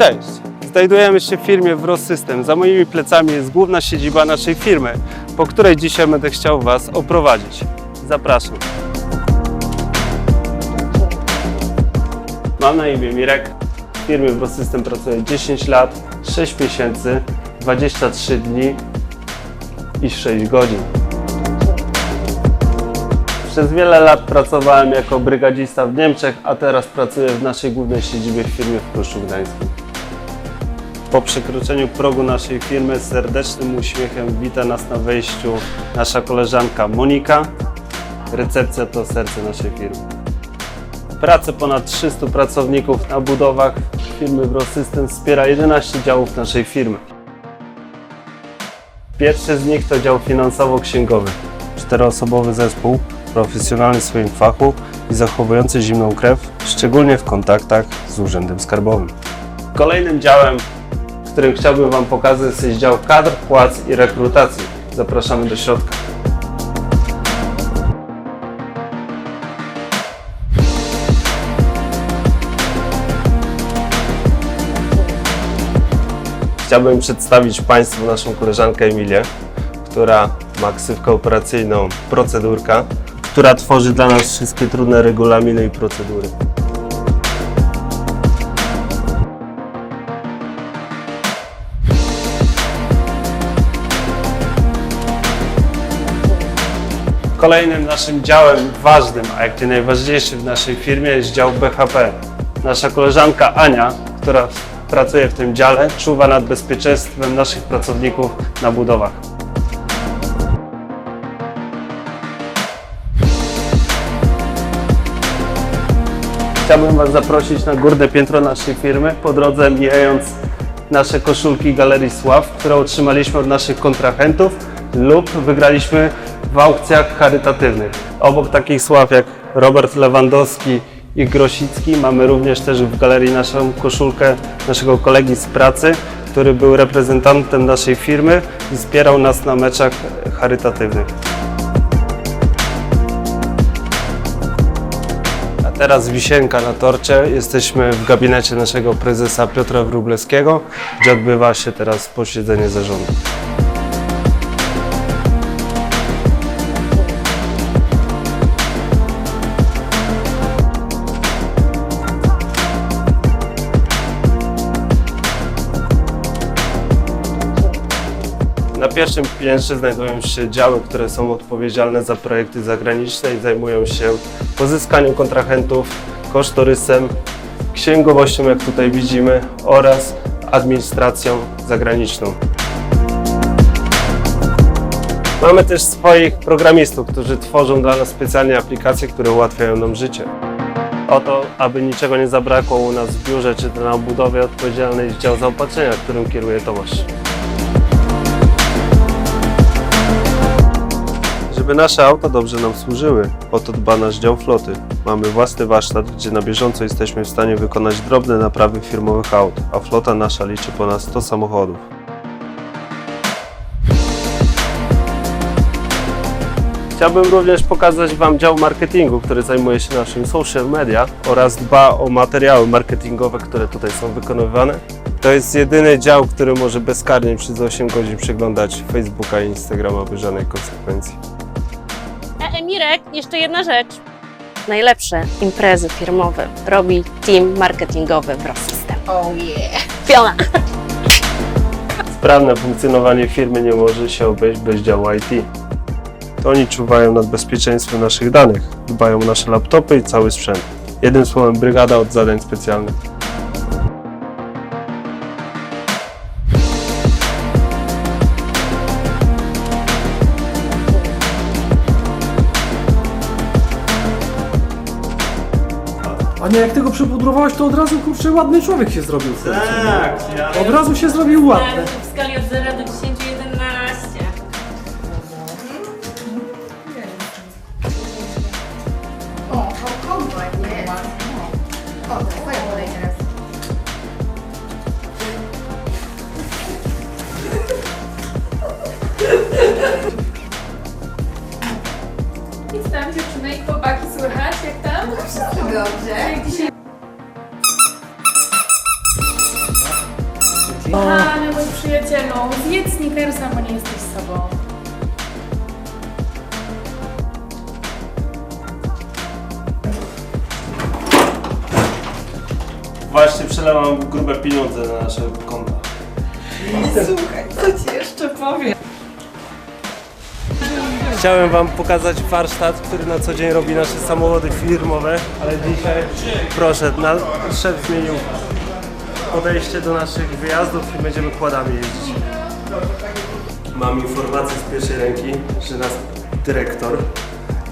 Cześć! Znajdujemy się w firmie Wros System. Za moimi plecami jest główna siedziba naszej firmy, po której dzisiaj będę chciał Was oprowadzić. Zapraszam. Mam na imię Mirek. W firmie Wros System pracuję 10 lat, 6 miesięcy, 23 dni i 6 godzin. Przez wiele lat pracowałem jako brygadzista w Niemczech, a teraz pracuję w naszej głównej siedzibie w firmie w Pruszczu Gdańskim. Po przekroczeniu progu naszej firmy serdecznym uśmiechem wita nas na wejściu nasza koleżanka Monika. Recepcja to serce naszej firmy. Pracę ponad 300 pracowników na budowach firmy Wrosystem wspiera 11 działów naszej firmy. Pierwszy z nich to dział finansowo-księgowy. Czteroosobowy zespół, profesjonalny w swoim fachu i zachowujący zimną krew, szczególnie w kontaktach z Urzędem Skarbowym. Kolejnym działem, którym chciałbym Wam pokazać jest dział kadr, płac i rekrutacji. Zapraszamy do środka. Chciałbym przedstawić Państwu naszą koleżankę Emilię, która ma ksywkę operacyjną Procedurka, która tworzy dla nas wszystkie trudne regulaminy i procedury. Kolejnym naszym działem ważnym, a jak nie najważniejszy w naszej firmie jest dział BHP. Nasza koleżanka Ania, która pracuje w tym dziale, czuwa nad bezpieczeństwem naszych pracowników na budowach. Chciałbym Was zaprosić na górne piętro naszej firmy, po drodze mijając nasze koszulki Galerii Sław, które otrzymaliśmy od naszych kontrahentów lub wygraliśmy w aukcjach charytatywnych. Obok takich sław jak Robert Lewandowski i Grosicki mamy również też w galerii naszą koszulkę naszego kolegi z pracy, który był reprezentantem naszej firmy i wspierał nas na meczach charytatywnych. A teraz wisienka na torcie. Jesteśmy w gabinecie naszego prezesa Piotra Wróblewskiego, gdzie odbywa się teraz posiedzenie zarządu. Pierwszym piętrze znajdują się działy, które są odpowiedzialne za projekty zagraniczne i zajmują się pozyskaniem kontrahentów, kosztorysem, księgowością, jak tutaj widzimy, oraz administracją zagraniczną. Mamy też swoich programistów, którzy tworzą dla nas specjalnie aplikacje, które ułatwiają nam życie. O to, aby niczego nie zabrakło u nas w biurze czy na budowie odpowiedzialny jest dział zaopatrzenia, którym kieruje Tomasz. Żeby nasze auta dobrze nam służyły, o to dba nasz dział floty. Mamy własny warsztat, gdzie na bieżąco jesteśmy w stanie wykonać drobne naprawy firmowych aut, a flota nasza liczy ponad 100 samochodów. Chciałbym również pokazać Wam dział marketingu, który zajmuje się naszym social media oraz dba o materiały marketingowe, które tutaj są wykonywane. To jest jedyny dział, który może bezkarnie przez 8 godzin przeglądać Facebooka i Instagrama bez żadnej konsekwencji. Emirek, jeszcze jedna rzecz. Najlepsze imprezy firmowe robi team marketingowy w System. Oh yeah. Fiona! Sprawne funkcjonowanie firmy nie może się obejść bez działu IT. To oni czuwają nad bezpieczeństwem naszych danych, dbają o nasze laptopy i cały sprzęt. Jednym słowem, brygada od zadań specjalnych. A nie, jak tego przepudrowałeś, to od razu kurczę ładny człowiek się zrobił. Tak, ja... Od razu się zrobił ładny. W skali od 0 do 10, 11. O, o, kombajn, nie? O, to twoja kolej teraz. Nic tam dziewczyny i chłopaki słychać, jak tam? Wszystko dobrze. Jak dzisiaj Kochany mój przyjacielu, zjedz snickersa, bo nie jesteś sobą. Właśnie przelewam grube pieniądze na nasze konta. Słuchaj, co ci jeszcze powiem? Chciałem Wam pokazać warsztat, który na co dzień robi nasze samochody firmowe, ale dzisiaj proszę, na, szef zmienił podejście do naszych wyjazdów i będziemy kładami jeździć. Mam informację z pierwszej ręki, że nasz dyrektor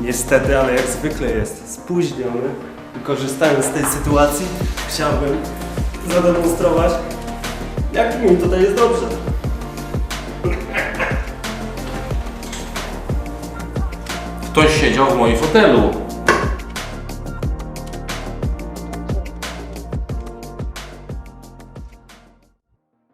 niestety, ale jak zwykle jest spóźniony korzystając z tej sytuacji chciałbym zademonstrować, jak mi tutaj jest dobrze. to się działo w moim fotelu.